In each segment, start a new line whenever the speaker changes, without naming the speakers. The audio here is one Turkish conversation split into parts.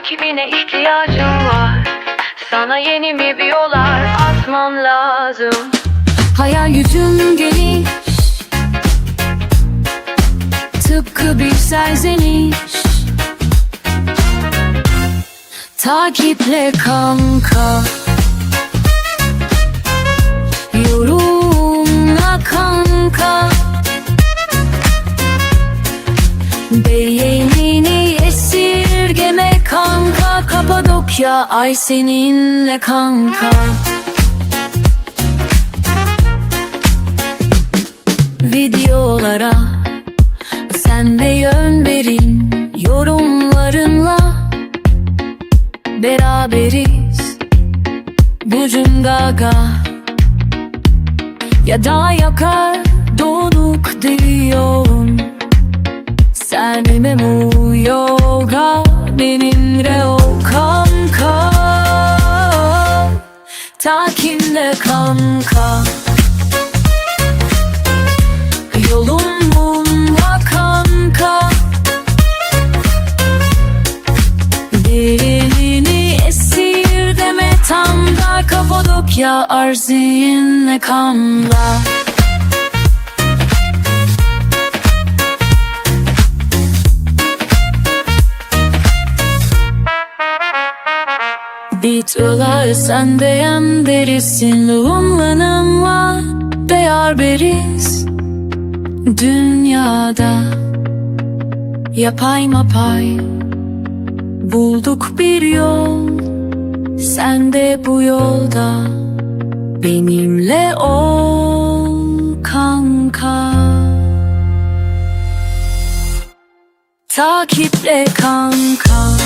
takibine ihtiyacım var. Sana yeni mi biyolar atmam lazım.
Hayal gücüm geniş. Tıpkı bir serzeniş. Takiple kanka. Yorumla kanka. Beğenini Kapadokya ay seninle kanka. Videolara Sen de yön verin yorumlarınla. Beraberiz Bucun gaga Ya da yakar donuk diyorum. Sen mu Takinle kanka. Yolumla kanka. Delini esirgeme tam da Kapadokya arzinle kanla Bitolar sen beğen derisin Lumlanımla beyar beriz. Dünyada Yapay mapay Bulduk bir yol. Sen de bu yolda Benimle ol kanka. Takiple kanka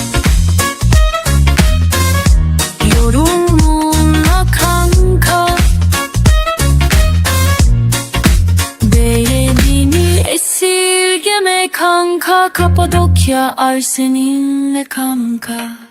kanka Kapadokya ay seninle kanka